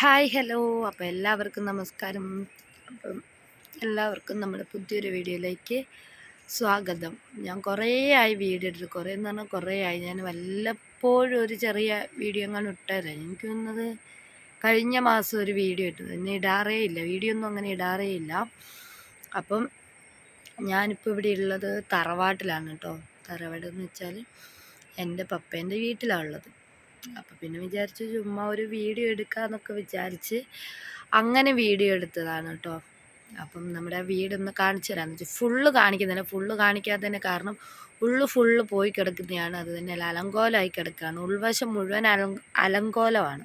Hi hello. അപ്പോൾ എല്ലാവർക്കും നമസ്കാരം. അപ്പം എല്ലാവർക്കും നമ്മുടെ പുതിയൊരു വീഡിയോയിലേക്ക് സ്വാഗതം. ഞാൻ കുറേ ആയി വീഡിയോ എടുത്ത് കുറേ എന്ന് പറഞ്ഞാൽ കുറേ ആയി. ഞാൻ വല്ലപ്പോഴും ഒരു ചെറിയ വീഡിയോ അങ്ങനെ ഇട്ടായിരുന്നു. എനിക്ക് തോന്നുന്നത് കഴിഞ്ഞ മാസം ഒരു വീഡിയോ ഇട്ടത്. എന്നെ ഇടാറേ ഇല്ല. വീഡിയോ ഒന്നും അങ്ങനെ ഇടാറേ ഇല്ല. അപ്പം ഞാനിപ്പോൾ ഇവിടെ ഉള്ളത് തറവാട്ടിലാണ് കേട്ടോ. തറവാട് എന്ന് വെച്ചാൽ എന്റെ പപ്പേന്റെ വീട്ടിലാണ് ഉള്ളത്. അപ്പം പിന്നെ വിചാരിച്ചു ചുമ്മാ ഒരു വീഡിയോ എടുക്കാമെന്നൊക്കെ വിചാരിച്ച് അങ്ങനെ വീഡിയോ എടുത്തതാണ് കേട്ടോ അപ്പം നമ്മുടെ വീടൊന്ന് കാണിച്ചു തരാമെന്ന് വെച്ചാൽ ഫുള്ള് കാണിക്കുന്നില്ല. ഫുള്ള് കാണിക്കാത്തതിന് കാരണം ഉള്ളു ഫുള്ള് പോയി കിടക്കുന്നതാണ്. അത് തന്നെ അലങ്കോലമായി കിടക്കുകയാണ്. ഉൾവശം മുഴുവൻ അലം അലങ്കോലമാണ്.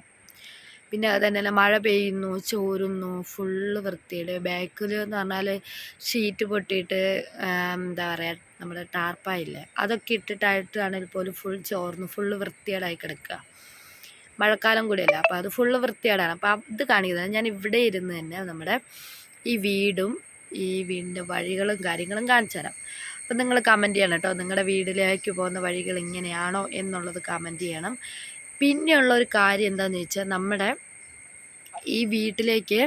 പിന്നെ അത് തന്നെയല്ല മഴ പെയ്യുന്നു ചോരുന്നു ഫുള്ള് വൃത്തിയുടെ ബാക്കിൽ എന്ന് പറഞ്ഞാൽ ഷീറ്റ് പൊട്ടിയിട്ട് എന്താ പറയുക നമ്മുടെ ടാർപ്പായില്ലേ? അതൊക്കെ ഇട്ടിട്ടായിട്ടാണെങ്കിൽ പോലും ഫുൾ ചോർന്ന് ഫുള്ള് വൃത്തികേടായി കിടക്കുക. മഴക്കാലം കൂടിയല്ല. അപ്പോൾ അത് ഫുള്ള് വൃത്തികേടാണ്. അപ്പോൾ അത് കാണിക്കുന്നത് ഞാൻ ഇവിടെ ഇരുന്ന് തന്നെ നമ്മുടെ ഈ വീടും ഈ വീടിന്റെ വഴികളും കാര്യങ്ങളും കാണിച്ചു തരാം. അപ്പം നിങ്ങൾ കമന്റ് ചെയ്യണം കേട്ടോ. നിങ്ങളുടെ വീട്ടിലേക്ക് പോകുന്ന വഴികൾ ഇങ്ങനെയാണോ എന്നുള്ളത് കമന്റ് ചെയ്യണം. പിന്നെയുള്ള ഒരു കാര്യം എന്താണെന്ന് വെച്ചാൽ നമ്മുടെ ഈ വീട്ടിലേക്ക്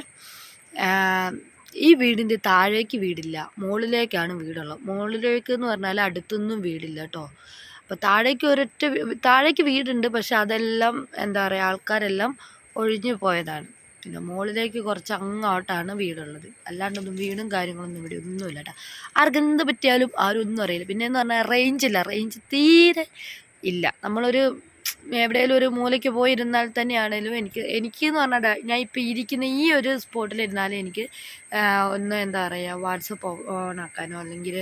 ഈ വീടിന്റെ താഴേക്ക് വീടില്ല. മുകളിലേക്കാണ് വീടുള്ളത്. മുകളിലേക്ക് എന്ന് പറഞ്ഞാൽ അടുത്തൊന്നും വീടില്ല കേട്ടോ. അപ്പോൾ താഴേക്ക് ഒരൊറ്റ താഴേക്ക് വീടുണ്ട് പക്ഷെ അതെല്ലാം എന്താ പറയുക ആൾക്കാരെല്ലാം ഒഴിഞ്ഞു പോയതാണ്. പിന്നെ മുകളിലേക്ക് കുറച്ച് അങ്ങോട്ടാണ് വീടുള്ളത്. അല്ലാണ്ടൊന്നും വീടും കാര്യങ്ങളൊന്നും ഇവിടെ ഒന്നുമില്ല കേട്ടോ ആർക്കും എന്ത് പറ്റിയാലും ആരും ഒന്നും അറിയില്ല. പിന്നെ എന്ന് പറഞ്ഞാൽ റേഞ്ച് ഇല്ല. റേഞ്ച് തീരെ ഇല്ല. നമ്മളൊരു എവിടെയെങ്കിലും ഒരു മൂലയ്ക്ക് പോയിരുന്നാൽ തന്നെയാണേലും എനിക്ക് എനിക്ക് എന്ന് പറഞ്ഞാൽ ഞാൻ ഇപ്പോൾ ഇരിക്കുന്ന ഈ ഒരു സ്പോട്ടിലിരുന്നാലും എനിക്ക് ഒന്ന് എന്താ പറയുക വാട്സപ്പ് ഓൺ ആക്കാനോ അല്ലെങ്കിൽ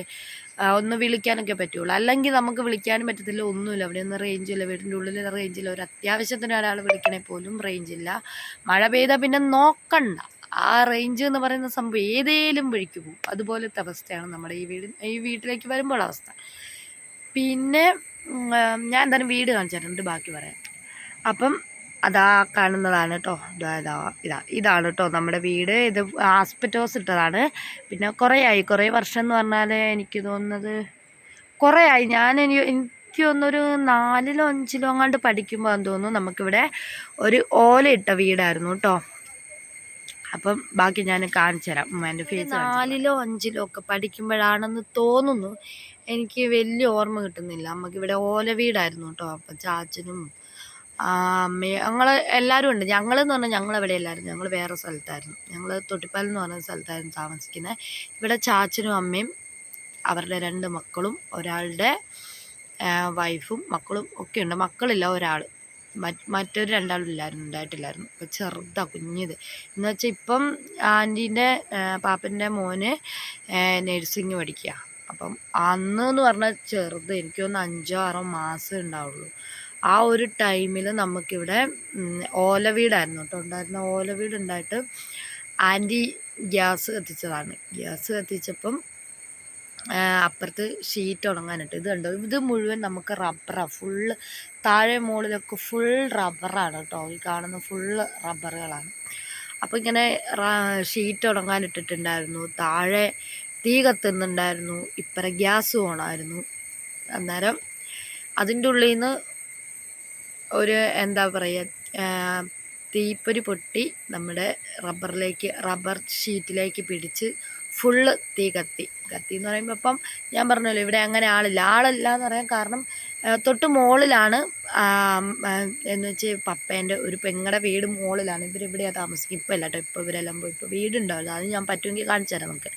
ഒന്ന് വിളിക്കാനൊക്കെ പറ്റുള്ളൂ. അല്ലെങ്കിൽ നമുക്ക് വിളിക്കാനും പറ്റത്തില്ല ഒന്നുമില്ല. അവിടെ ഒന്നും റേഞ്ചില്ല വീടിന്റെ ഉള്ളിൽ റേഞ്ചില്ല ഒരു അത്യാവശ്യത്തിന് ഒരാൾ വിളിക്കണേ പോലും റേഞ്ചില്ല മഴ പെയ്താൽ പിന്നെ നോക്കണ്ട. ആ റേഞ്ച് എന്ന് പറയുന്ന സംഭവം ഏതേലും വഴിക്ക് പോകും. അതുപോലത്തെ അവസ്ഥയാണ് നമ്മുടെ ഈ വീട് ഈ വീട്ടിലേക്ക് വരുമ്പോൾ അവസ്ഥ. പിന്നെ ഞാൻ എന്തായാലും വീട് കാണിച്ചു തരുന്നുണ്ട് ബാക്കി പറയാം. അപ്പം അതാ കാണുന്നതാണ് കേട്ടോ ഇതാ ഇതാ ഇതാ. ഇതാണ് കേട്ടോ നമ്മുടെ വീട്. ഇത് ആസ്പെറ്റോസ് ഇട്ടതാണ്. പിന്നെ കുറേ ആയി. കുറേ വർഷം എന്ന് പറഞ്ഞാൽ എനിക്ക് തോന്നുന്നത് കുറേ ആയി. ഞാൻ എനിക്ക് തോന്നുന്നൊരു നാലിലോ അഞ്ചിലോ അങ്ങാണ്ട് പഠിക്കുമ്പോൾ എന്ന് തോന്നുന്നു നമുക്കിവിടെ ഒരു ഓല ഇട്ട വീടായിരുന്നു കേട്ടോ അപ്പം ബാക്കി ഞാൻ കാണിച്ചു തരാം. ഉമ്മാന്റെ ഫേസ് നാലിലോ അഞ്ചിലോ ഒക്കെ പഠിക്കുമ്പോഴാണെന്ന് തോന്നുന്നു. എനിക്ക് വലിയ ഓർമ്മ കിട്ടുന്നില്ല. നമുക്കിവിടെ ഓല വീടായിരുന്നു കേട്ടോ അപ്പം ചാച്ചനും ഞങ്ങൾ എല്ലാവരും ഉണ്ട്. ഞങ്ങളെന്ന് പറഞ്ഞാൽ ഞങ്ങൾ എവിടെ എല്ലാരും. ഞങ്ങൾ വേറെ സ്ഥലത്തായിരുന്നു. ഞങ്ങൾ തൊട്ടിപ്പാലം എന്ന് പറഞ്ഞ സ്ഥലത്തായിരുന്നു താമസിക്കുന്നത് ഇവിടെ ചാച്ചനും അമ്മയും അവരുടെ രണ്ട് മക്കളും ഒരാളുടെ വൈഫും മക്കളും ഒക്കെ ഉണ്ട്. മക്കളില്ല ഒരാൾ മറ്റൊരു രണ്ടാളും ഇല്ലായിരുന്നു ഉണ്ടായിട്ടില്ലായിരുന്നു. ഇപ്പം ചെറുതാ കുഞ്ഞിത്. എന്ന് വെച്ചാൽ ഇപ്പം ആന്റീന്റെ പാപ്പന്റെ മോന് നഴ്സിംഗ് പഠിക്കുക അപ്പം അന്ന് എന്ന് പറഞ്ഞാൽ ചെറുത്. എനിക്ക് തോന്നുന്നു അഞ്ചോ ആറോ മാസം ഉണ്ടാവുള്ളൂ. ആ ഒരു ടൈമിൽ നമുക്കിവിടെ ഓലവീടായിരുന്നു ഓല വീടായിരുന്നു കേട്ടോ. ഉണ്ടായിരുന്ന ഓലവീട് ഉണ്ടായിട്ട് ആന്റി ഗ്യാസ് കത്തിച്ചതാണ്. ഗ്യാസ് കത്തിച്ചപ്പം അപ്പുറത്ത് ഷീറ്റ് ഉണങ്ങാനിട്ട്. ഇത് കണ്ടോ? ഇത് മുഴുവൻ നമുക്ക് റബ്ബറാണ് ഫുള്ള് താഴെ മുകളിലൊക്കെ ഫുൾ റബ്ബറാണ് കേട്ടോ. ഈ കാണുന്ന ഫുള്ള് റബ്ബറുകളാണ്. അപ്പോൾ ഇങ്ങനെ ഷീറ്റ് ഉണങ്ങാനിട്ടിട്ടുണ്ടായിരുന്നു. താഴെ തീ കത്തുന്നുണ്ടായിരുന്നു. ഇപ്പറ ഗ്യാസ് ഓണായിരുന്നു. അന്നേരം അതിന്റെ ഉള്ളിൽ നിന്ന് ഒരു എന്താ പറയുക തീപ്പൊരി പൊട്ടി നമ്മുടെ റബ്ബറിലേക്ക് റബ്ബർ ഷീറ്റിലേക്ക് പിടിച്ച് ഫുള്ള് തീ കത്തി. കത്തി എന്ന് പറയുമ്പോൾ ഇപ്പം ഞാൻ പറഞ്ഞല്ലോ ഇവിടെ അങ്ങനെ ആളില്ല. ആളില്ല എന്ന് പറയാൻ കാരണം തൊട്ട് മുകളിലാണ് എന്ന് വെച്ച് പപ്പേന്റെ ഒരു പെങ്ങടെ വീട് മുകളിലാണ് ഇവരിവിടെയാണ് താമസിക്കും ഇപ്പം അല്ല കേട്ടോ ഇപ്പോൾ ഇവരെല്ലാം പോയി. ഇപ്പോൾ വീടുണ്ടാവില്ല അത് ഞാൻ പറ്റുമെങ്കിൽ കാണിച്ചു തരാം നമുക്ക്.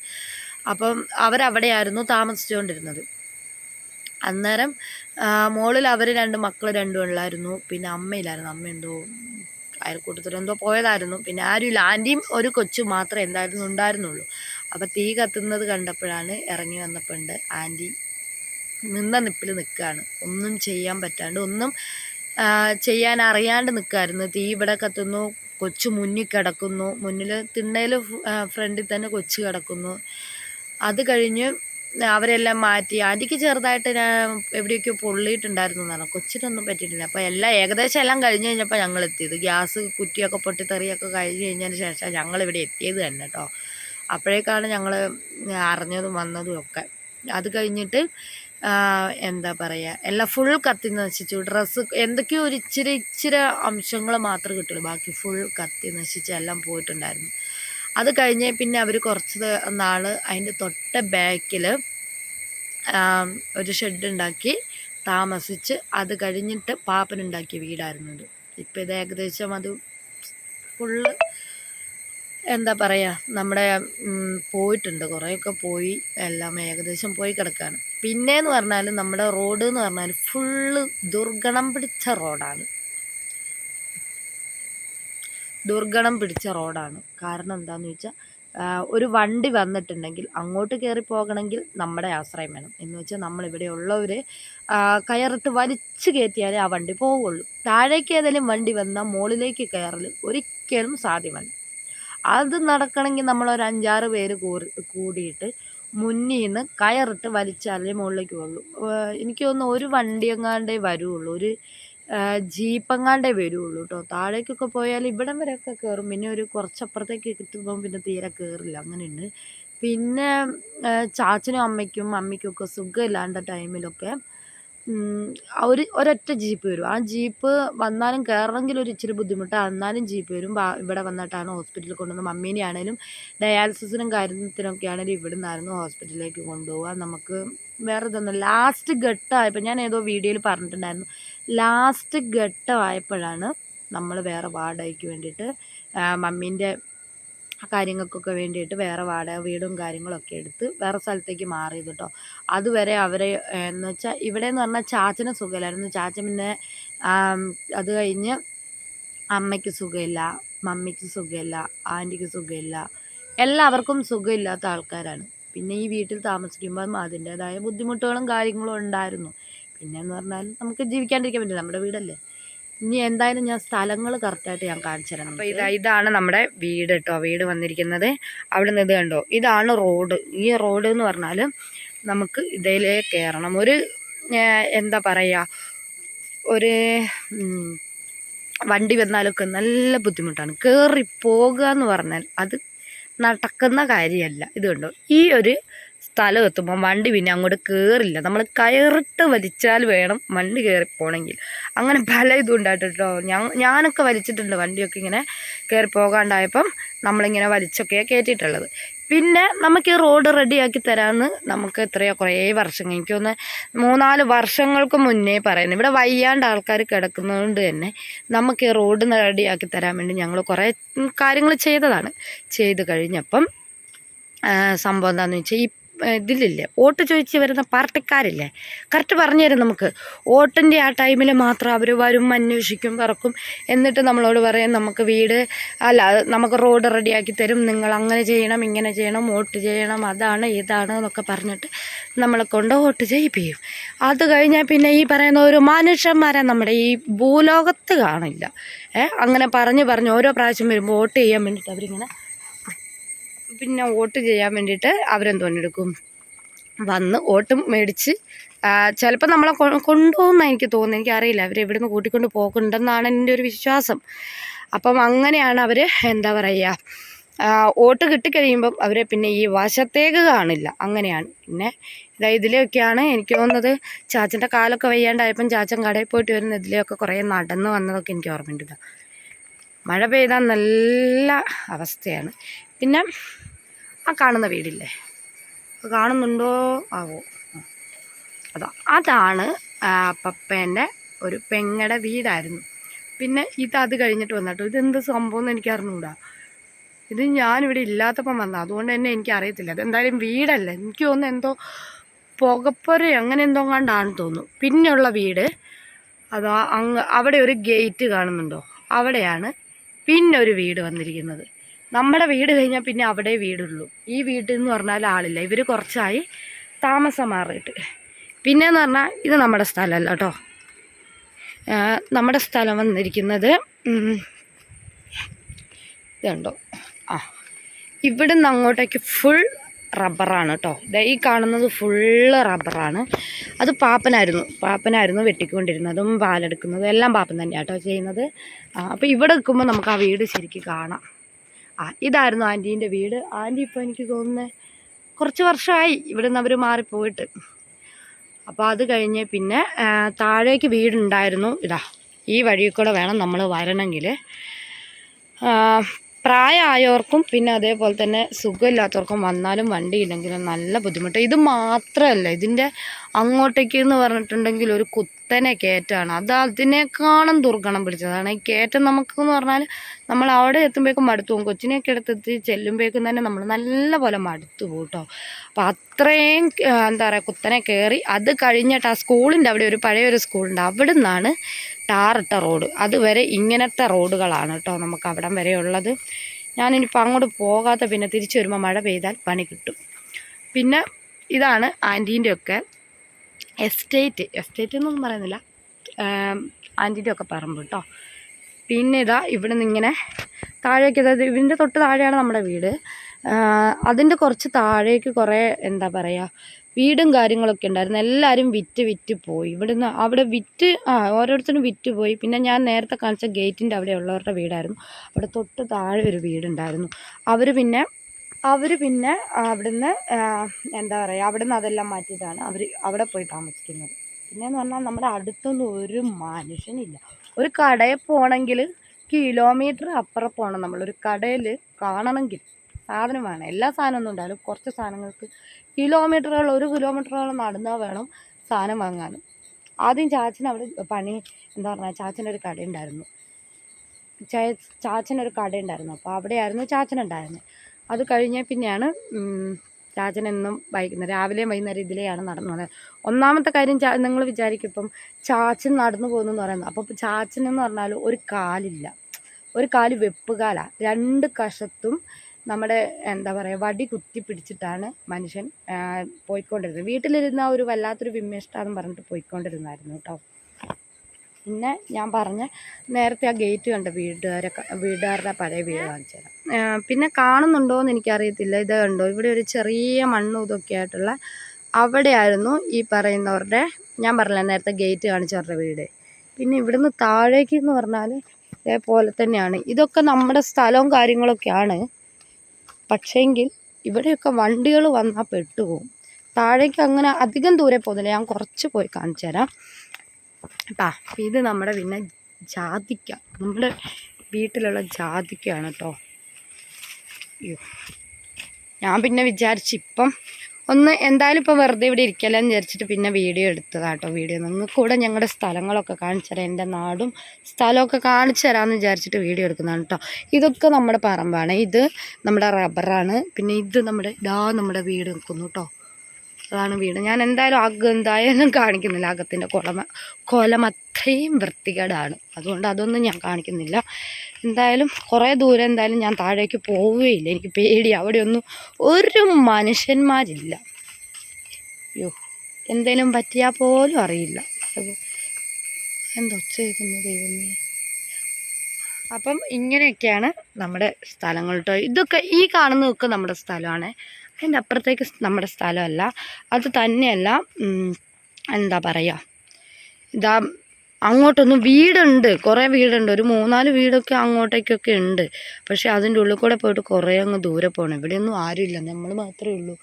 അപ്പം അവരവിടെയായിരുന്നു താമസിച്ചുകൊണ്ടിരുന്നത്. അന്നേരം മുകളിൽ അവർ രണ്ട് മക്കൾ രണ്ടും ഉള്ളായിരുന്നു. പിന്നെ അമ്മയില്ലായിരുന്നു. അമ്മ എന്തോ അയൽക്കൂട്ടത്തിൽ എന്തോ പോയതായിരുന്നു. പിന്നെ ആരുമില്ല ആന്റിയും ഒരു കൊച്ചു മാത്രമേ എന്തായിരുന്നു ഉണ്ടായിരുന്നുള്ളൂ. അപ്പോൾ തീ കത്തുന്നത് കണ്ടപ്പോഴാണ് ഇറങ്ങി വന്നപ്പോണ്ട് ആന്റി നിന്ന നിപ്പിൽ നിൽക്കുകയാണ് ഒന്നും ചെയ്യാൻ പറ്റാണ്ട് ഒന്നും ചെയ്യാൻ അറിയാണ്ട് നിൽക്കായിരുന്നു തീ ഇവിടെ കത്തുന്നു കൊച്ചു മുന്നിൽ കിടക്കുന്നു. മുന്നിൽ തിണ്ണയിൽ ഫ്രണ്ടിൽ തന്നെ കൊച്ചു കിടക്കുന്നു. അത് കഴിഞ്ഞ് അവരെല്ലാം മാറ്റി. ആന്റിക്ക് ചെറുതായിട്ട് ഞാൻ എവിടെയൊക്കെ പൊള്ളിയിട്ടുണ്ടായിരുന്നു എന്നാണ് കൊച്ചിനൊന്നും പറ്റിയിട്ടില്ല. അപ്പോൾ എല്ലാം ഏകദേശം എല്ലാം കഴിഞ്ഞ് കഴിഞ്ഞപ്പോൾ ഞങ്ങൾ എത്തിയത് ഗ്യാസ് കുറ്റിയൊക്കെ പൊട്ടിത്തെറിയൊക്കെ കഴിഞ്ഞ് കഴിഞ്ഞതിന് ശേഷം ഞങ്ങൾ ഇവിടെ എത്തിയത് തന്നെ കേട്ടോ അപ്പോഴേക്കാണ് ഞങ്ങൾ അറിഞ്ഞതും വന്നതും ഒക്കെ. അത് കഴിഞ്ഞിട്ട് എന്താ പറയുക എല്ലാം ഫുൾ കത്തി നശിച്ചു. ഡ്രസ്സ് എന്തൊക്കെയോ ഒരു ഇച്ചിരി ഇച്ചിരി അംശങ്ങൾ മാത്രമേ കിട്ടുള്ളൂ. ബാക്കി ഫുൾ കത്തി നശിച്ച് എല്ലാം പോയിട്ടുണ്ടായിരുന്നു. അത് കഴിഞ്ഞ് പിന്നെ അവർ കുറച്ച് നാൾ അതിന്റെ തൊട്ട ബാക്കിൽ ഒരു ഷെഡ് ഉണ്ടാക്കി താമസിച്ച് അത് കഴിഞ്ഞിട്ട് പാപ്പനുണ്ടാക്കിയ വീടായിരുന്നു ഇത് ഇപ്പം ഇത് ഏകദേശം അത് ഫുള്ള് എന്താ പറയുക നമ്മുടെ പോയിട്ടുണ്ട്. കുറേയൊക്കെ പോയി എല്ലാം ഏകദേശം പോയി കിടക്കുകയാണ് പിന്നെയെന്ന് പറഞ്ഞാൽ നമ്മുടെ റോഡ് എന്ന് പറഞ്ഞാൽ ഫുള്ള് ദുർഗണം പിടിച്ച റോഡാണ്. ദുർഗണം പിടിച്ച റോഡാണ്. കാരണം എന്താണെന്ന് വെച്ചാൽ ഒരു വണ്ടി വന്നിട്ടുണ്ടെങ്കിൽ അങ്ങോട്ട് കയറി പോകണമെങ്കിൽ നമ്മുടെ ആശ്രയം വേണം. എന്ന് വെച്ചാൽ നമ്മളിവിടെ ഉള്ളവരെ കയറിട്ട് വലിച്ചു കയറ്റിയാലേ ആ വണ്ടി പോവുള്ളൂ. താഴേക്ക് ഏതെങ്കിലും വണ്ടി വന്നാൽ മുകളിലേക്ക് കയറൽ ഒരിക്കലും സാധ്യമല്ല. അത് നടക്കണമെങ്കിൽ നമ്മളൊരു അഞ്ചാറ് പേര് കൂറി കൂടിയിട്ട് മുന്നിൽ നിന്ന് കയറിട്ട് വലിച്ചാലേ മുകളിലേക്ക് പോകുള്ളൂ എനിക്ക് തോന്നുന്നു ഒരു വണ്ടി എങ്ങാണ്ടേ വരുള്ളൂ. ഒരു ജീപ്പെങ്ങാണ്ടേ വരുള്ളൂ കേട്ടോ താഴേക്കൊക്കെ പോയാൽ ഇവിടം വരെയൊക്കെ കയറും പിന്നെ ഒരു കുറച്ചപ്പുറത്തേക്ക് എത്തുമ്പം പിന്നെ തീരെ കയറില്ല അങ്ങനെയുണ്ട്. പിന്നെ ചാച്ചനും അമ്മയ്ക്കും അമ്മയ്ക്കൊക്കെ സുഖമില്ലാണ്ട ടൈമിലൊക്കെ ഒരു ഒരൊറ്റ ജീപ്പ് വരും. ആ ജീപ്പ് വന്നാലും കയറണമെങ്കിൽ ഒരു ഇച്ചിരി ബുദ്ധിമുട്ടാണ് എന്നാലും ജീപ്പ് വരും. ഇവിടെ വന്നിട്ടാണ് ഹോസ്പിറ്റലിൽ കൊണ്ടുവന്ന് മമ്മീനെ ആണേലും ഡയാലിസിസിനും കാര്യത്തിനൊക്കെ ആണെങ്കിലും ഇവിടെ നിന്നായിരുന്നു ഹോസ്പിറ്റലിലേക്ക് കൊണ്ടുപോവുക. നമുക്ക് വേറെ ഇതൊന്നും ലാസ്റ്റ് ഘട്ടമായപ്പോൾ ഞാൻ ഏതോ വീഡിയോയിൽ പറഞ്ഞിട്ടുണ്ടായിരുന്നു. ലാസ്റ്റ് ഘട്ടമായപ്പോഴാണ് നമ്മൾ വേറെ വാടകയ്ക്ക് വേണ്ടിയിട്ട് മമ്മീന്റെ കാര്യങ്ങൾക്കൊക്കെ വേണ്ടിയിട്ട് വേറെ വാടക വീടും കാര്യങ്ങളൊക്കെ എടുത്ത് വേറെ സ്ഥലത്തേക്ക് മാറിയത് കേട്ടോ അതുവരെ അവരെ എന്ന് വെച്ചാൽ ഇവിടെ എന്ന് പറഞ്ഞാൽ ചാച്ചന് സുഖമില്ലായിരുന്നു ചാച്ചൻ പിന്നെ അത് കഴിഞ്ഞ് അമ്മയ്ക്ക് സുഖമില്ല മമ്മിക്ക് സുഖമില്ല ആന്റിക്ക് സുഖമില്ല എല്ലാവർക്കും സുഖമില്ലാത്ത ആൾക്കാരാണ്. പിന്നെ ഈ വീട്ടിൽ താമസിക്കുമ്പം അതിന്റേതായ ബുദ്ധിമുട്ടുകളും കാര്യങ്ങളും ഉണ്ടായിരുന്നു. പിന്നെന്ന് പറഞ്ഞാൽ നമുക്ക് ജീവിക്കാണ്ടിരിക്കാൻ പറ്റില്ല. നമ്മുടെ വീടല്ലേ. ഇനി എന്തായാലും ഞാൻ സ്ഥലങ്ങൾ കറക്റ്റായിട്ട് ഞാൻ കാണിച്ചു തരാം അപ്പോൾ ഇതാ ഇതാണ് നമ്മുടെ വീട് കേട്ടോ വീട് വന്നിരിക്കുന്നത്. അവിടെ നിന്ന് ഇത് കണ്ടോ? ഇതാണ് റോഡ്. ഈ റോഡ് എന്ന് പറഞ്ഞാൽ നമുക്ക് ഇതിലേ കയറണം ഒരു എന്താ പറയുക ഒരു വണ്ടി വന്നാലൊക്കെ നല്ല ബുദ്ധിമുട്ടാണ്. കയറി പോകുക എന്ന് പറഞ്ഞാൽ അത് നടക്കുന്ന കാര്യമല്ല. ഇത് കണ്ടോ? ഈ ഒരു സ്ഥലം എത്തുമ്പോൾ വണ്ടി പിന്നെ അങ്ങോട്ട് കയറില്ല നമ്മൾ കയറിട്ട് വലിച്ചാൽ വേണം വണ്ടി കയറിപ്പോണെങ്കിൽ അങ്ങനെ പല ഇതും ഉണ്ടായിട്ടോ ഞാൻ ഞാനൊക്കെ വലിച്ചിട്ടുണ്ട് വണ്ടിയൊക്കെ ഇങ്ങനെ കയറി പോകാണ്ടായപ്പം നമ്മളിങ്ങനെ വലിച്ചൊക്കെ കയറ്റിയിട്ടുള്ളത് പിന്നെ നമുക്ക് ഈ റോഡ് റെഡിയാക്കി തരാമെന്ന് നമുക്ക് എത്രയോ കുറേ വർഷങ്ങൾ. എനിക്കൊന്ന് മൂന്നാൽ വർഷങ്ങൾക്ക് മുന്നേ പറയുന്നു. ഇവിടെ വയ്യാണ്ട് ആൾക്കാർ കിടക്കുന്നതുകൊണ്ട് തന്നെ നമുക്ക് ഈ റോഡ് റെഡിയാക്കി തരാൻ വേണ്ടി ഞങ്ങൾ കുറേ കാര്യങ്ങൾ ചെയ്തതാണ്. ചെയ്ത് കഴിഞ്ഞപ്പം സംഭവം എന്താണെന്ന് വെച്ചാൽ ഇതിലില്ലേ വോട്ട് ചോദിച്ച് വരുന്ന പാർട്ടിക്കാരില്ലേ? കറക്റ്റ് പറഞ്ഞു തരും നമുക്ക്. വോട്ടിന്റെ ആ ടൈമിൽ മാത്രം അവർ വരും അന്വേഷിക്കും പറക്കും. എന്നിട്ട് നമ്മളോട് പറയും നമുക്ക് വീട് അല്ല നമുക്ക് റോഡ് റെഡിയാക്കി തരും. നിങ്ങൾ അങ്ങനെ ചെയ്യണം ഇങ്ങനെ ചെയ്യണം വോട്ട് ചെയ്യണം അതാണ് ഇതാണ് എന്നൊക്കെ പറഞ്ഞിട്ട് നമ്മളെ കൊണ്ട് വോട്ട് ചെയ്യിപ്പിക്കും. അത് കഴിഞ്ഞാൽ പിന്നെ ഈ പറയുന്ന ഒരു മനുഷ്യന്മാരെ നമ്മുടെ ഈ ഭൂലോകത്ത് കാണില്ല. ഏ അങ്ങനെ പറഞ്ഞ് പറഞ്ഞ് ഓരോ പ്രാവശ്യം വരുമ്പോൾ വോട്ട് ചെയ്യാൻ വേണ്ടിയിട്ട് അവരിങ്ങനെ പിന്നെ വോട്ട് ചെയ്യാൻ വേണ്ടിയിട്ട് അവരെന്തോന്നെടുക്കും വന്ന് വോട്ട് മേടിച്ച് ചിലപ്പോൾ നമ്മളെ കൊണ്ടുപോകുന്ന എനിക്ക് തോന്നുന്നു. എനിക്കറിയില്ല. അവർ നിന്ന് കൂട്ടിക്കൊണ്ട് പോകുന്നുണ്ടെന്നാണ് എന്റെ ഒരു വിശ്വാസം. അപ്പം അങ്ങനെയാണ് അവർ എന്താ പറയുക വോട്ട് കിട്ടിക്കഴിയുമ്പം അവരെ പിന്നെ ഈ വശത്തേക്ക് കാണില്ല. അങ്ങനെയാണ്. പിന്നെ ഇതാ ഇതിലെയൊക്കെയാണ് എനിക്ക് തോന്നുന്നത് ചാച്ചന്റെ കാലൊക്കെ വയ്യാണ്ടായപ്പം ചാച്ചൻ കടയിൽ പോയിട്ട് വരുന്ന ഇതിലെയൊക്കെ കുറേ നടന്ന് വന്നതൊക്കെ എനിക്ക് ഓർമ്മയുണ്ട് മഴ പെയ്താൽ നല്ല അവസ്ഥയാണ്. പിന്നെ ആ കാണുന്ന വീടില്ലേ? കാണുന്നുണ്ടോ? ആവോ. അതാ. അതാണ് പപ്പേന്റെ ഒരു പെങ്ങടെ വീടായിരുന്നു. പിന്നെ ഇത് അത് കഴിഞ്ഞിട്ട് വന്നിട്ടോ. ഇതെന്ത് സംഭവം എന്ന് എനിക്ക് അറിഞ്ഞൂടാ ഇത് ഞാനിവിടെ ഇല്ലാത്തപ്പം വന്ന. അതുകൊണ്ട് തന്നെ എനിക്ക് അറിയത്തില്ല അതെന്തായാലും വീടല്ല. എനിക്ക് തോന്നുന്നു എന്തോ പുകപ്പുര അങ്ങനെ എന്തോ കണ്ടാണ് തോന്നുന്നു. പിന്നെയുള്ള വീട് അതാ അങ്ങ് അവിടെ ഒരു ഗേറ്റ് കാണുന്നുണ്ടോ? അവിടെയാണ് പിന്നെ ഒരു വീട് വന്നിരിക്കുന്നത്. നമ്മുടെ വീട് കഴിഞ്ഞാൽ പിന്നെ അവിടെ വീടുള്ളൂ. ഈ വീട്ടിൽ എന്ന് പറഞ്ഞാൽ ആളില്ല. ഇവർ കുറച്ചായി താമസം മാറിയിട്ട്. പിന്നെന്ന് പറഞ്ഞാൽ ഇത് നമ്മുടെ സ്ഥലമല്ല കേട്ടോ നമ്മുടെ സ്ഥലം വന്നിരിക്കുന്നത് ഇതുണ്ടോ? ആ ഇവിടുന്ന് അങ്ങോട്ടേക്ക് ഫുൾ റബ്ബറാണ് കേട്ടോ ഈ കാണുന്നത് ഫുള്ള് റബ്ബറാണ് അത് പാപ്പനായിരുന്നു. പാപ്പനായിരുന്നു വെട്ടിക്കൊണ്ടിരുന്നതും. പാലെടുക്കുന്നതും. എല്ലാം പാപ്പൻ തന്നെയാണ് കേട്ടോ ചെയ്യുന്നത്. അപ്പോൾ ഇവിടെ നിൽക്കുമ്പോൾ നമുക്ക് ആ വീട് ശരിക്കും കാണാം. ആ ഇതായിരുന്നു ആന്റീന്റെ വീട്. ആന്റി ഇപ്പോൾ എനിക്ക് തോന്നുന്നത് കുറച്ച് വർഷമായി ഇവിടെ നിന്ന് അവർ മാറിപ്പോയിട്ട്. അപ്പോൾ അത് കഴിഞ്ഞ് പിന്നെ താഴേക്ക് വീടുണ്ടായിരുന്നു. ഇതാ ഈ വഴിയിൽ കൂടെ വേണം നമ്മൾ വരണമെങ്കിൽ പ്രായമായവർക്കും പിന്നെ അതേപോലെ തന്നെ സുഖമില്ലാത്തവർക്കും വന്നാലും വണ്ടി ഇല്ലെങ്കിലും നല്ല ബുദ്ധിമുട്ട്. ഇത് മാത്രമല്ല ഇതിന്റെ അങ്ങോട്ടേക്ക് എന്ന് പറഞ്ഞിട്ടുണ്ടെങ്കിൽ ഒരു കുത്തനെ കയറ്റമാണ്. അത് അതിനേക്കാളും ദുർഗണം പിടിച്ചതാണ്. ഈ കയറ്റം നമുക്കെന്ന് പറഞ്ഞാൽ നമ്മൾ അവിടെ എത്തുമ്പോഴേക്കും മടുത്തു പോകും. കൊച്ചിനെയൊക്കെ എടുത്തെത്തി ചെല്ലുമ്പോഴേക്കും തന്നെ നമ്മൾ നല്ല പോലെ മടുത്തു പോട്ടോ അപ്പോൾ അത്രയും എന്താ പറയുക കുത്തനെ കയറി. അത് കഴിഞ്ഞിട്ട് ആ സ്കൂളിന്റെ അവിടെ ഒരു പഴയൊരു സ്കൂളുണ്ട്. അവിടെ നിന്നാണ് ടാറിട്ട റോഡ്. അതുവരെ ഇങ്ങനത്തെ റോഡുകളാണ് കേട്ടോ നമുക്ക് അവിടം വരെ ഉള്ളത് ഞാനിനിപ്പോൾ അങ്ങോട്ട് പോകാത്ത പിന്നെ തിരിച്ചു വരുമ്പോൾ മഴ പെയ്താൽ പണി കിട്ടും. പിന്നെ ഇതാണ് ആന്റീന്റെ ഒക്കെ എസ്റ്റേറ്റ്. എസ്റ്റേറ്റ് എന്നൊന്നും പറയുന്നില്ല. ആന്റീന്റെ ഒക്കെ പറമ്പ് കേട്ടോ. പിന്നെ ഇതാ ഇവിടെ നിന്ന് ഇങ്ങനെ താഴേക്ക് അതായത് ഇതിന്റെ തൊട്ട് താഴെയാണ് നമ്മുടെ വീട്. അതിന്റെ കുറച്ച് താഴേക്ക് കുറേ എന്താ പറയുക വീടും കാര്യങ്ങളൊക്കെ ഉണ്ടായിരുന്നു. എല്ലാവരും വിറ്റ് വിറ്റ് പോയി. ഇവിടുന്ന് അവിടെ വിറ്റ് ആ ഓരോരുത്തരും വിറ്റ് പോയി. പിന്നെ ഞാൻ നേരത്തെ കാണിച്ച ഗേറ്റിന്റെ അവിടെ ഉള്ളവരുടെ വീടായിരുന്നു. അവിടെ തൊട്ട് താഴെ ഒരു വീടുണ്ടായിരുന്നു. അവർ പിന്നെ അവർ പിന്നെ അവിടുന്ന് എന്താ പറയുക അവിടുന്ന് അതെല്ലാം മാറ്റിയിട്ടാണ് അവർ അവിടെ പോയി താമസിക്കുന്നത്. പിന്നെയെന്ന് പറഞ്ഞാൽ നമ്മുടെ അടുത്തൊന്നും ഒരു മനുഷ്യനില്ല. ഒരു കടയിൽ പോകണമെങ്കിൽ കിലോമീറ്റർ അപ്പുറം പോകണം നമ്മളൊരു കടയിൽ കാണണമെങ്കിൽ. സാധനം വേണം എല്ലാ സാധനമൊന്നും ഉണ്ടാവില്ല കുറച്ച് സാധനങ്ങൾക്ക് കിലോമീറ്ററുകൾ ഒരു കിലോമീറ്ററോളം നടന്നാൽ വേണം സാധനം വാങ്ങാൻ. ആദ്യം ചാച്ചൻ അവിടെ പണി എന്താ പറഞ്ഞാൽ ചാച്ചന്റെ ഒരു കടയുണ്ടായിരുന്നു ചാ- ചാച്ചനൊരു കടയുണ്ടായിരുന്നു അപ്പോൾ അവിടെയായിരുന്നു ചാച്ചൻ ഉണ്ടായിരുന്നത്. അത് കഴിഞ്ഞ പിന്നെയാണ് ചാച്ചൻ എന്നും വൈകുന്നേരം രാവിലെയും വൈകുന്നേരം ഇതിലെയാണ് നടന്നു പോകുന്നത് ഒന്നാമത്തെ കാര്യം ചാ നിങ്ങൾ വിചാരിക്കും ഇപ്പം ചാച്ചൻ നടന്നു പോകുന്നു എന്ന് പറയുന്നത്. അപ്പോൾ ചാച്ചൻ എന്ന് പറഞ്ഞാൽ ഒരു കാലില്ല. ഒരു കാൽ വെപ്പുകാലാണ് രണ്ട് കഷത്തും നമ്മുടെ എന്താ പറയുക വടി കുത്തി പിടിച്ചിട്ടാണ് മനുഷ്യൻ പോയിക്കൊണ്ടിരുന്നത്. വീട്ടിലിരുന്ന ഒരു വല്ലാത്തൊരു വിമ്മിഷ്ടാന്ന് പറഞ്ഞിട്ട് പോയിക്കൊണ്ടിരുന്നായിരുന്നു കേട്ടോ. പിന്നെ ഞാൻ പറഞ്ഞ നേരത്തെ ആ ഗേറ്റ് കണ്ട വീട്ടുകാരെ വീട്ടുകാരുടെ പഴയ വീട് കാണിച്ചു തരാം. പിന്നെ കാണുന്നുണ്ടോ എന്ന് എനിക്കറിയത്തില്ല. ഇത് കണ്ടോ? ഇവിടെ ഒരു ചെറിയ മണ്ണും ഇതൊക്കെ ആയിട്ടുള്ള അവിടെയായിരുന്നു ഈ പറയുന്നവരുടെ ഞാൻ പറഞ്ഞില്ല നേരത്തെ ഗേറ്റ് കാണിച്ചവരുടെ വീട്. പിന്നെ ഇവിടുന്ന് താഴേക്ക് എന്ന് പറഞ്ഞാൽ ഇതേപോലെ തന്നെയാണ്. ഇതൊക്കെ നമ്മുടെ സ്ഥലവും കാര്യങ്ങളൊക്കെയാണ്. പക്ഷേങ്കിൽ ഇവിടെയൊക്കെ വണ്ടികൾ വന്നാൽ പെട്ടുപോകും താഴേക്ക് അങ്ങനെ അധികം ദൂരെ പോകുന്നില്ല. ഞാൻ കുറച്ച് പോയി കാണിച്ചു തരാം. കേട്ടാ ഇത് നമ്മുടെ പിന്നെ ജാതിക്ക. നമ്മുടെ വീട്ടിലുള്ള ജാതിക്കയാണ് കേട്ടോ അയ്യോ. ഞാൻ പിന്നെ വിചാരിച്ചു ഇപ്പം ഒന്ന് എന്തായാലും ഇപ്പോൾ വെറുതെ ഇവിടെ ഇരിക്കലെന്ന് വിചാരിച്ചിട്ട് പിന്നെ വീഡിയോ എടുത്തതാട്ടോ വീഡിയോ നിങ്ങൾക്ക് കൂടെ ഞങ്ങളുടെ സ്ഥലങ്ങളൊക്കെ കാണിച്ചു തരാം. എന്റെ നാടും സ്ഥലമൊക്കെ കാണിച്ചു തരാമെന്ന് വിചാരിച്ചിട്ട് വീഡിയോ എടുക്കുന്നതാണ് കേട്ടോ ഇതൊക്കെ നമ്മുടെ പറമ്പാണ്. ഇത് നമ്മുടെ റബ്ബറാണ്. പിന്നെ ഇത് നമ്മുടെ ഇതാ നമ്മുടെ വീട് നിൽക്കുന്നു കേട്ടോ അതാണ് വീട്. ഞാൻ എന്തായാലും അകം എന്തായാലും കാണിക്കുന്നില്ല. അകത്തിന്റെ കുളമ കൊലമത്രയും വൃത്തികേടാണ്. അതുകൊണ്ട് അതൊന്നും ഞാൻ കാണിക്കുന്നില്ല. എന്തായാലും കുറേ ദൂരം എന്തായാലും ഞാൻ താഴേക്ക് പോവുകയില്ല. എനിക്ക് പേടി. അവിടെയൊന്നും ഒരു മനുഷ്യന്മാരില്ല. അയ്യോ എന്തേലും പറ്റിയാൽ പോലും അറിയില്ല. എന്തോ ഒച്ച ദൈവമേ. അപ്പം ഇങ്ങനെയൊക്കെയാണ് നമ്മുടെ സ്ഥലങ്ങൾ കേട്ടോ. ഇതൊക്കെ ഈ കാണുന്നതൊക്കെ നമ്മുടെ സ്ഥലമാണ്. അതിന്റെ അപ്പുറത്തേക്ക് നമ്മുടെ സ്ഥലമല്ല. അത് തന്നെയല്ല എന്താ പറയുക? ഇതാ അങ്ങോട്ടൊന്നും വീടുണ്ട്. കുറേ വീടുണ്ട്. ഒരു മൂന്നാൽ വീടൊക്കെ അങ്ങോട്ടേക്കൊക്കെ ഉണ്ട്. പക്ഷേ അതിന്റെ ഉള്ളിൽ കൂടെ പോയിട്ട് കുറേ അങ്ങ് ദൂരെ പോകണം ഇവിടെയൊന്നും ആരുമില്ല. നമ്മൾ മാത്രമേ ഉള്ളൂ.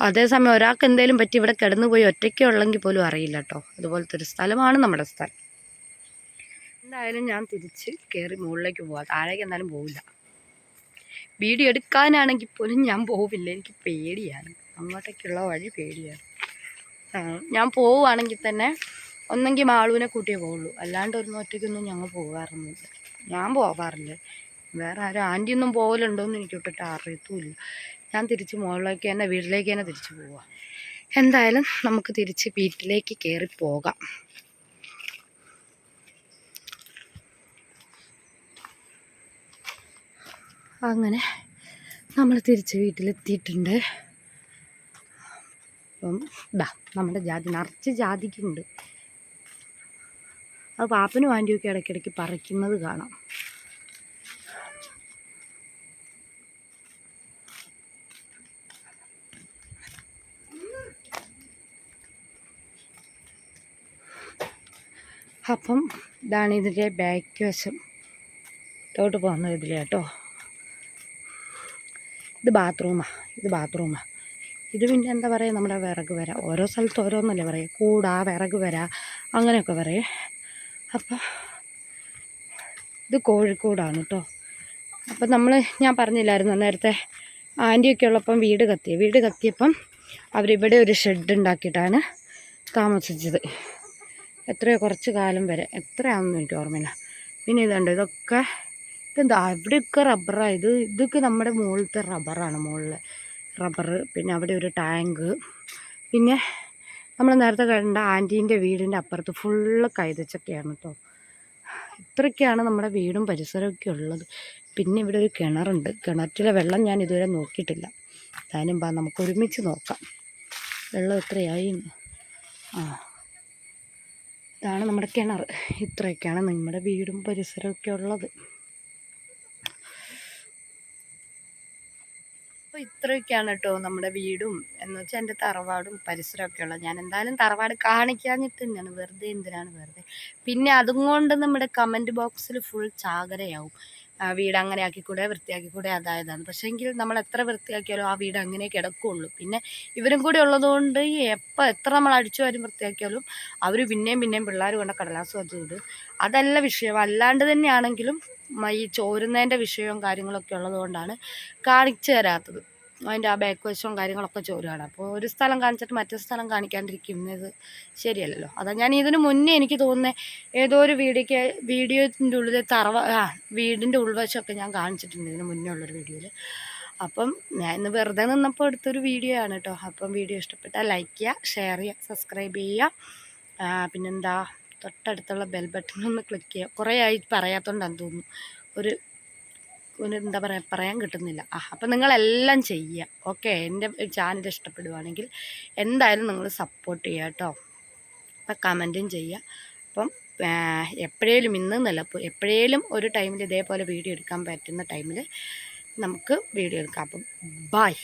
അതേസമയം ഒരാൾക്ക് എന്തെങ്കിലും പറ്റി ഇവിടെ കിടന്നു പോയി ഒറ്റയ്ക്ക് ഉള്ളെങ്കിൽ പോലും അറിയില്ല കേട്ടോ. അതുപോലത്തെ ഒരു സ്ഥലമാണ് നമ്മുടെ സ്ഥലം. എന്തായാലും ഞാൻ തിരിച്ച് കയറി മുകളിലേക്ക് പോവാം. താഴേക്ക് എന്തായാലും പോവില്ല. വീഡിയോ എടുക്കാനാണെങ്കിൽ പോലും ഞാൻ പോവില്ല. എനിക്ക് പേടിയാണ്. അങ്ങോട്ടേക്കുള്ള വഴി പേടിയാണ്. ഞാൻ പോവുകയാണെങ്കിൽ തന്നെ ഒന്നെങ്കിൽ മാളുവിനെ കൂട്ടിയേ പോവുള്ളൂ. അല്ലാണ്ട് ഒരു ഒറ്റയ്ക്കൊന്നും ഞങ്ങൾ പോകാറൊന്നുമില്ല. ഞാൻ പോകാറില്ല. വേറെ ആരും ആന്റിയൊന്നും പോകലുണ്ടോയെന്ന് എനിക്ക് ഒട്ടിട്ട് അറിയത്തുമില്ല. ഞാൻ തിരിച്ച് മുകളിലേക്ക് തന്നെ വീട്ടിലേക്ക് തന്നെ തിരിച്ച് പോവാം. എന്തായാലും നമുക്ക് തിരിച്ച് വീട്ടിലേക്ക് കയറി പോകാം. അങ്ങനെ നമ്മൾ തിരിച്ച് വീട്ടിലെത്തിയിട്ടുണ്ട്. അപ്പം ഇതാ നമ്മുടെ ജാതി നിറച്ച് ജാതിക്കുണ്ട്. അത് പാപ്പനും ആന്റിയൊക്കെ ഇടയ്ക്കിടയ്ക്ക് പറിക്കുന്നത് കാണാം. അപ്പം ഇതാണ് ഇതിന്റെ ബാക്ക് വശം. തോട്ട് പോകുന്നത് ഇതിലെ കേട്ടോ. ഇത് ബാത്റൂമാണ് ഇത് ബാത്റൂമാണ് ഇത് പിന്നെ എന്താ പറയുക നമ്മുടെ വിറക് വര. ഓരോ സ്ഥലത്ത് ഓരോന്നല്ലേ പറയുക. കൂടാ വിറക് വര അങ്ങനെയൊക്കെ പറയും. അപ്പോൾ ഇത് കോഴിക്കോടാണ് കേട്ടോ അപ്പം നമ്മൾ ഞാൻ പറഞ്ഞില്ലായിരുന്നു നേരത്തെ ആന്റിയൊക്കെ ഉള്ളപ്പം വീട് കത്തിയ. വീട് കത്തിയപ്പം അവരിവിടെ ഒരു ഷെഡ് ഉണ്ടാക്കിയിട്ടാണ് താമസിച്ചത്. എത്രയോ കുറച്ച് കാലം വരെ. എത്രയാണെന്ന് എനിക്ക് ഓർമ്മയില്ല. പിന്നെ ഇതുണ്ട് ഇതൊക്കെ ഇതെന്താ? അവിടെയൊക്കെ റബ്ബറാണ് ഇത് ഇതൊക്കെ നമ്മുടെ മുകളിലത്തെ റബ്ബറാണ് മുകളിൽ റബ്ബർ പിന്നെ അവിടെ ഒരു ടാങ്ക്. പിന്നെ നമ്മൾ നേരത്തെ കണ്ട ആന്റീന്റെ വീടിന്റെ അപ്പുറത്ത് ഫുള്ള് കൈതച്ചൊക്കെയാണ് കേട്ടോ ഇത്രയൊക്കെയാണ് നമ്മുടെ വീടും പരിസരമൊക്കെ ഉള്ളത്. പിന്നെ ഇവിടെ ഒരു കിണറുണ്ട്. കിണറ്റിലെ വെള്ളം ഞാൻ ഇതുവരെ നോക്കിയിട്ടില്ല. ഞാനും പാ നമുക്ക് ഒരുമിച്ച് നോക്കാം. വെള്ളം എത്രയായി. ആ. ഇതാണ് നമ്മുടെ കിണർ. ഇത്രയൊക്കെയാണ് നമ്മുടെ വീടും പരിസരമൊക്കെ ഉള്ളത്. അപ്പോൾ ഇത്രയൊക്കെയാണ് കേട്ടോ നമ്മുടെ വീടും എന്ന് വെച്ചാൽ എന്റെ തറവാടും പരിസരമൊക്കെ ഉള്ളത് ഞാൻ എന്തായാലും തറവാട് കാണിക്കാഞ്ഞിട്ട് തന്നെയാണ്. വെറുതെ എന്തിനാണ് വെറുതെ? പിന്നെ അതും കൊണ്ട് നമ്മുടെ കമന്റ് ബോക്സിൽ ഫുൾ ചാകരയാവും. വീട് അങ്ങനെ ആക്കിക്കൂടെ വൃത്തിയാക്കിക്കൂടെ അതായതാണ്. പക്ഷേ എങ്കിൽ നമ്മൾ എത്ര വൃത്തിയാക്കിയാലും ആ വീട് അങ്ങനെ കിടക്കുകയുള്ളൂ പിന്നെ ഇവരും കൂടി ഉള്ളതുകൊണ്ട് എപ്പോൾ എത്ര നമ്മൾ അടിച്ചു വൃത്തിയാക്കിയാലും അവർ പിന്നെയും പിന്നെയും പിള്ളേർ കൊണ്ട് കടലാസ് വിടും അതല്ല വിഷയം. അല്ലാണ്ട് തന്നെയാണെങ്കിലും ഈ ചോരുന്നതിന്റെ വിഷയവും കാര്യങ്ങളൊക്കെ ഉള്ളതുകൊണ്ടാണ് കാണിച്ചു തരാത്തത്. അതിന്റെ ആ ബാക്ക് വശവും കാര്യങ്ങളൊക്കെ ചോരുകയാണ് അപ്പോൾ ഒരു സ്ഥലം കാണിച്ചിട്ട് മറ്റേ സ്ഥലം കാണിക്കാണ്ടിരിക്കുന്നത് ശരിയല്ലല്ലോ. അതാ ഞാൻ ഇതിന് മുന്നേ എനിക്ക് തോന്നുന്നത് ഏതോ ഒരു വീഡിയോക്ക് വീഡിയോന്റെ ഉള്ളിൽ തറവ ആ വീടിന്റെ ഉൾവശമൊക്കെ ഞാൻ കാണിച്ചിട്ടുണ്ട് ഇതിന് മുന്നേ ഉള്ളൊരു വീഡിയോയിൽ അപ്പം ഞാൻ ഇന്ന് വെറുതെ നിന്നപ്പോൾ എടുത്തൊരു വീഡിയോ ആണ് കേട്ടോ അപ്പം വീഡിയോ ഇഷ്ടപ്പെട്ടാൽ ലൈക്ക് ചെയ്യുക ഷെയർ ചെയ്യുക സബ്സ്ക്രൈബ് ചെയ്യുക. പിന്നെന്താ തൊട്ടടുത്തുള്ള ബെൽ ബട്ടൺ ഒന്ന് ക്ലിക്ക് ചെയ്യുക. കുറേ ആയി പറയാത്തോണ്ടാന്ന് തോന്നുന്നു. ഒരു എന്താ പറയുക പറയാൻ കിട്ടുന്നില്ല. ആ അപ്പം നിങ്ങളെല്ലാം ചെയ്യുക ഓക്കെ എന്റെ ചാനൽ ഇഷ്ടപ്പെടുവാണെങ്കിൽ എന്തായാലും നിങ്ങൾ സപ്പോർട്ട് ചെയ്യുക കേട്ടോ അപ്പം കമന്റും ചെയ്യുക. അപ്പം എപ്പോഴേലും ഇന്ന് എന്നല്ല എപ്പോഴേലും ഒരു ടൈമിൽ ഇതേപോലെ വീഡിയോ എടുക്കാൻ പറ്റുന്ന ടൈമിൽ നമുക്ക് വീഡിയോ എടുക്കാം. അപ്പം ബായ്